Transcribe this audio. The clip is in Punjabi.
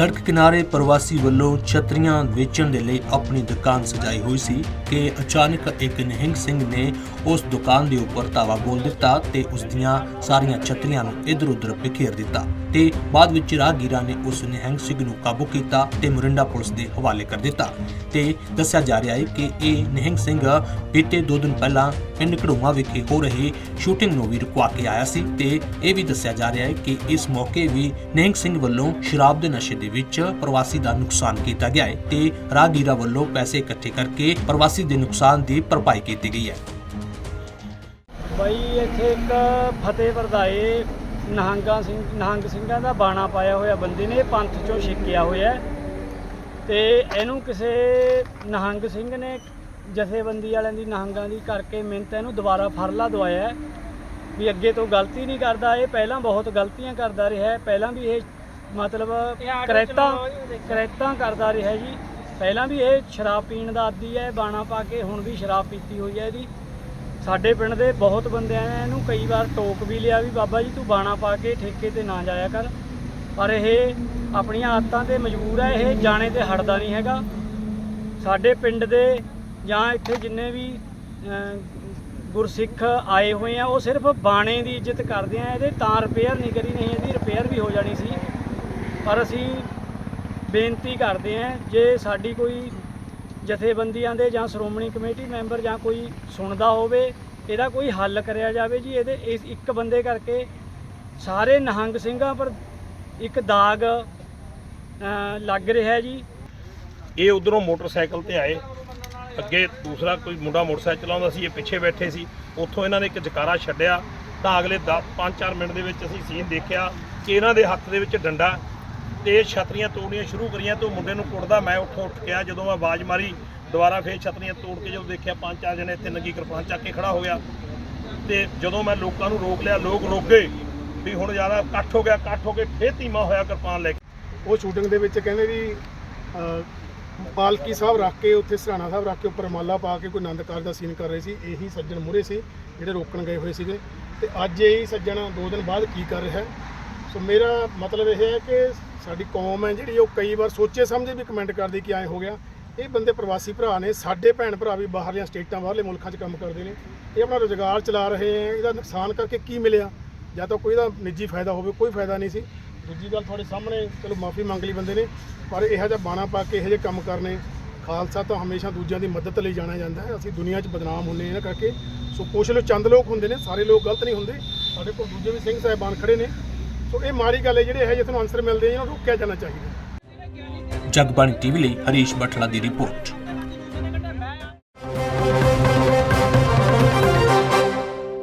ਸੜਕ ਕਿਨਾਰੇ ਪ੍ਰਵਾਸੀ ਵੱਲੋਂ ਛਤਰੀਆਂ ਵੇਚਣ ਦੇ ਲਈ ਆਪਣੀ ਦੁਕਾਨ ਸਜਾਈ ਹੋਈ ਸੀ। ਕਿ ਅਚਾਨਕ ਇੱਕ ਨਿਹੰਗ ਸਿੰਘ ਨੇ ਉਸ ਦੁਕਾਨ ਦੇ ਉੱਪਰ ਧਾਵਾ ਬੋਲ ਦਿੱਤਾ ਤੇ ਉਸ ਦੀਆਂ ਸਾਰੀਆਂ ਛਤਰੀਆਂ ਨੂੰ ਇਧਰ-ਉਧਰ ਬਿਖੇਰ ਦਿੱਤਾ ਤੇ ਬਾਅਦ ਵਿੱਚ ਰਾਹਗੀਰਾਂ ਨੇ ਉਸ ਨਿਹੰਗ ਸਿੰਘ ਨੂੰ ਕਾਬੂ ਕੀਤਾ ਤੇ ਮੁਰਿੰਡਾ ਪੁਲਿਸ ਦੇ ਹਵਾਲੇ ਕਰ ਦਿੱਤਾ ਤੇ ਦੱਸਿਆ ਜਾ ਰਿਹਾ ਹੈ ਕਿ ਇਹ ਨਿਹੰਗ ਸਿੰਘ ਬੀਤੇ ਦੋ ਦਿਨ ਪਹਿਲਾਂ ਪਿੰਡ ਘੜੂਮਾ ਵਿਖੇ ਹੋ ਰਹੀ ਸ਼ੂਟਿੰਗ ਨੂੰ ਵੀ ਰੁਕਵਾ ਕੇ ਆਇਆ ਸੀ ਤੇ ਇਹ ਵੀ ਦੱਸਿਆ ਜਾ ਰਿਹਾ ਹੈ ਕਿ ਇਸ ਮੌਕੇ ਵੀ ਨਿਹੰਗ ਸਿੰਘ ਵੱਲੋਂ ਸ਼ਰਾਬ ਦੇ ਨਸ਼ੇ ਦੇ ਵਿੱਚ ਪ੍ਰਵਾਸੀ ਦਾ ਨੁਕਸਾਨ ਕੀਤਾ ਗਿਆ ਹੈ ਤੇ ਰਾਹਗੀਰਾਂ ਵੱਲੋਂ ਪੈਸੇ ਇਕੱਠੇ ਕਰਕੇ ਪ੍ਰਵਾਸੀ ਦੇ ਨੁਕਸਾਨ ਦੀ ਭਰਪਾਈ ਕੀਤੀ ਗਈ ਹੈ। ਬਈ ਇੱਥੇ ਇੱਕ ਫਤਿਹ ਵਰਦਾਏ ਨਹੰਗਾ ਸਿੰਘ ਨਹੰਗ ਸਿੰਘਾਂ ਦਾ ਬਾਣਾ ਪਾਇਆ ਹੋਇਆ ਬੰਦੇ ਨੇ ਇਹ ਪੰਥ ਚੋਂ ਛਿੱਕਿਆ ਹੋਇਆ ਤੇ ਇਹਨੂੰ ਕਿਸੇ ਨਹੰਗ ਸਿੰਘ ਨੇ ਜਥੇਬੰਦੀ ਵਾਲਿਆਂ ਦੀ ਨਹੰਗਾਂ ਦੀ ਕਰਕੇ ਮਿਹਨਤ ਇਹਨੂੰ ਦੁਬਾਰਾ ਫਰਲਾ ਦਵਾਇਆ ਵੀ ਅੱਗੇ ਤੋਂ ਗਲਤੀ ਨਹੀਂ ਕਰਦਾ ਇਹ ਪਹਿਲਾਂ ਬਹੁਤ ਗਲਤੀਆਂ ਕਰਦਾ ਰਿਹਾ ਹੈ। ਪਹਿਲਾਂ ਵੀ ਇਹ ਮਤਲਬ ਕਰੈਤਾਂ ਕਰੈਤਾਂ ਕਰਦਾ ਰਿਹਾ ਜੀ। ਪਹਿਲਾਂ ਵੀ ਇਹ ਸ਼ਰਾਬ ਪੀਣ ਦਾ ਆਦੀ ਹੈ, ਬਾਣਾ ਪਾ ਕੇ ਹੁਣ ਵੀ ਸ਼ਰਾਬ ਪੀਤੀ ਹੋਈ ਹੈ ਇਹਦੀ। ਸਾਡੇ ਪਿੰਡ ਦੇ ਬਹੁਤ ਬੰਦਿਆਂ ਨੇ ਇਹਨੂੰ ਕਈ ਵਾਰ ਟੋਕ ਵੀ ਲਿਆ ਵੀ, ਬਾਬਾ ਜੀ ਤੂੰ ਬਾਣਾ ਪਾ ਕੇ ਠੇਕੇ ਤੇ ਨਾ ਜਾਇਆ ਕਰ। ਪਰ ਇਹ ਆਪਣੀਆਂ ਆਦਤਾਂ ਤੇ ਮਜਬੂਰ ਹੈ ਇਹ ਜਾਣੇ ਤੇ ਹਟਦਾ ਨਹੀਂ ਹੈਗਾ। ਸਾਡੇ ਪਿੰਡ ਦੇ ਜਾਂ ਇੱਥੇ ਜਿੰਨੇ ਵੀ ਗੁਰਸਿੱਖ ਆਏ ਹੋਏ ਆ, ਉਹ ਸਿਰਫ ਬਾਣੇ ਦੀ ਇੱਜ਼ਤ ਕਰਦੇ ਆ, ਇਹਦੇ ਤਾਂ ਰਿਪੇਅਰ ਨਹੀਂ ਕਰੀ, ਨਹੀਂ ਇਹਦੀ ਰਿਪੇਅਰ ਵੀ ਹੋ ਜਾਣੀ ਸੀ। ਪਰ ਅਸੀਂ ਬੇਨਤੀ ਕਰਦੇ ਆ ਜੇ ਸਾਡੀ ਕੋਈ ਜਥੇਬੰਦੀਆਂ ਦੇ ਜਾਂ ਸ਼੍ਰੋਮਣੀ ਕਮੇਟੀ ਮੈਂਬਰ ਜਾਂ ਕੋਈ ਸੁਣਦਾ ਹੋਵੇ, ਇਹਦਾ ਕੋਈ ਹੱਲ ਕਰਿਆ ਜਾਵੇ ਜੀ, ਇਹਦੇ ਇਸ ਇੱਕ ਬੰਦੇ ਕਰਕੇ ਸਾਰੇ ਨਿਹੰਗ ਸਿੰਘਾਂ ਪਰ ਇੱਕ ਦਾਗ ਲੱਗ ਰਿਹਾ ਜੀ। ਇਹ ਉਧਰੋਂ ਮੋਟਰਸਾਈਕਲ ਤੇ ਆਏ। ਅੱਗੇ ਦੂਸਰਾ ਕੋਈ ਮੁੰਡਾ ਮੋਟਰਸਾਈਕਲ ਚਲਾਉਂਦਾ ਸੀ, ਇਹ ਪਿੱਛੇ ਬੈਠੇ ਸੀ। ਉੱਥੋਂ ਇਹਨਾਂ ਨੇ ਇੱਕ ਜਕਾਰਾ ਛੱਡਿਆ ਤਾਂ ਅਗਲੇ 5-4 ਮਿੰਟ ਦੇ ਵਿੱਚ ਅਸੀਂ ਸੀਨ ਦੇਖਿਆ ਕਿ ਇਹਨਾਂ ਦੇ ਹੱਥ ਦੇ ਵਿੱਚ ਡੰਡਾ ਤੇ ਇਹ ਛਤਰੀਆਂ ਤੋੜਨੀਆਂ ਸ਼ੁਰੂ ਕਰੀਆਂ ਤੇ ਉਹ ਮੁੰਡੇ ਨੂੰ ਕੁੱਟਦਾ। ਮੈਂ ਉੱਥੋਂ ਉੱਠ ਗਿਆ ਜਦੋਂ ਮੈਂ ਆਵਾਜ਼ ਮਾਰੀ, ਦੁਬਾਰਾ ਫੇਰ ਛਤਰੀਆਂ ਤੋੜ ਕੇ ਜਦੋਂ ਦੇਖਿਆ ਪੰਜ ਚਾਰ ਜਣੇ ਇੱਥੇ ਨੰਗੀ ਕਿਰਪਾਨ ਚੱਕ ਕੇ ਖੜਾ ਹੋ ਗਿਆ। ਤੇ ਜਦੋਂ ਮੈਂ ਲੋਕਾਂ ਨੂੰ ਰੋਕ ਲਿਆ, ਲੋਕ ਰੁਕ ਗਏ ਵੀ ਹੁਣ ਜ਼ਿਆਦਾ ਇਕੱਠ ਹੋ ਗਿਆ, ਇਕੱਠ ਹੋ ਕੇ ਫੇਰ ਧੀਮਾ ਹੋਇਆ ਕਿਰਪਾਨ ਲੈ ਕੇ। ਉਹ ਸ਼ੂਟਿੰਗ ਦੇ ਵਿੱਚ ਕਹਿੰਦੇ ਵੀ ਪਾਲਕੀ ਸਾਹਿਬ ਰੱਖ ਕੇ, ਉੱਥੇ ਸਰਾਣਾ ਸਾਹਿਬ ਰੱਖ ਕੇ ਉੱਪਰ ਮਾਲਾ ਪਾ ਕੇ ਕੋਈ ਆਨੰਦ ਕਾਰਜ ਦਾ ਸੀਨ ਕਰ ਰਹੇ ਸੀ। ਇਹੀ ਸੱਜਣ ਮੂਹਰੇ ਸੀ, ਜਿਹੜੇ ਰੋਕਣ ਗਏ ਹੋਏ ਸੀਗੇ। ਤੇ ਅੱਜ ਇਹੀ ਸੱਜਣ ਦੋ ਦਿਨ ਬਾਅਦ ਕੀ ਕਰ ਰਿਹਾ ਸੋ ਮੇਰਾ ਮਤਲਬ ਇਹ ਹੈ ਕਿ ਸਾਡੀ ਕੌਮ ਹੈ ਜਿਹੜੀ, ਉਹ ਕਈ ਵਾਰ ਸੋਚੇ ਸਮਝੇ ਵੀ ਕਮੈਂਟ ਕਰਦੀ ਕਿ ਐਂ ਹੋ ਗਿਆ। ਇਹ ਬੰਦੇ ਪ੍ਰਵਾਸੀ ਭਰਾ ਨੇ, ਸਾਡੇ ਭੈਣ ਭਰਾ ਵੀ ਬਾਹਰਲੀਆਂ ਸਟੇਟਾਂ, ਬਾਹਰਲੇ ਮੁਲਕਾਂ 'ਚ ਕੰਮ ਕਰਦੇ ਨੇ। ਇਹ ਆਪਣਾ ਰੋਜ਼ਗਾਰ ਚਲਾ ਰਹੇ ਹੈ, ਇਹਦਾ ਨੁਕਸਾਨ ਕਰਕੇ ਕੀ ਮਿਲਿਆ? ਜਾਂ ਤਾਂ ਕੋਈ ਦਾ ਨਿੱਜੀ ਫਾਇਦਾ ਹੋਵੇ, ਕੋਈ ਫਾਇਦਾ ਨਹੀਂ ਸੀ। ਦੂਜੀ ਗੱਲ ਤੁਹਾਡੇ ਸਾਹਮਣੇ, ਚਲੋ ਮਾਫੀ ਮੰਗ ਲਈ ਬੰਦੇ ਨੇ, ਪਰ ਇਹੋ ਜਿਹਾ ਬਾਣਾ ਪਾ ਕੇ ਇਹੋ ਜਿਹੇ ਕੰਮ ਕਰਨੇ, ਖਾਲਸਾ ਤਾਂ ਹਮੇਸ਼ਾ ਦੂਜਿਆਂ ਦੀ ਮਦਦ ਲਈ ਜਾਣਿਆ ਜਾਂਦਾ ਹੈ। ਅਸੀਂ ਦੁਨੀਆ 'ਚ ਬਦਨਾਮ ਹੁੰਨੇ ਇਹਨਾਂ ਕਰਕੇ। ਸੋ ਕੁਛ ਲੋਕ ਚੰਦ ਲੋਕ ਹੁੰਦੇ ਨੇ, ਸਾਰੇ ਲੋਕ ਗਲਤ ਨਹੀਂ ਹੁੰਦੇ। ਸਾਡੇ ਕੋਲ ਦੂਜੇ ਵੀ ਸਿੰਘ ਸਾਹਿਬਾਨ ਖੜੇ ਨੇ। ਸੋ ਇਹ ਮਾੜੀ ਗੱਲ ਹੈ, ਜਿਹੜੇ ਇਹੋ ਜਿਹੇ ਤੁਹਾਨੂੰ ਆਨਸਰ ਮਿਲਦੇ ਆ, ਇਹਨਾਂ ਨੂੰ ਰੋਕਿਆ ਜਾਣਾ ਚਾਹੀਦਾ ਜਗਬਾਣੀ ਟੀਵੀ ਲਈ ਹਰੀਸ਼ ਬਠਲਾ ਦੀ ਰਿਪੋਰਟ।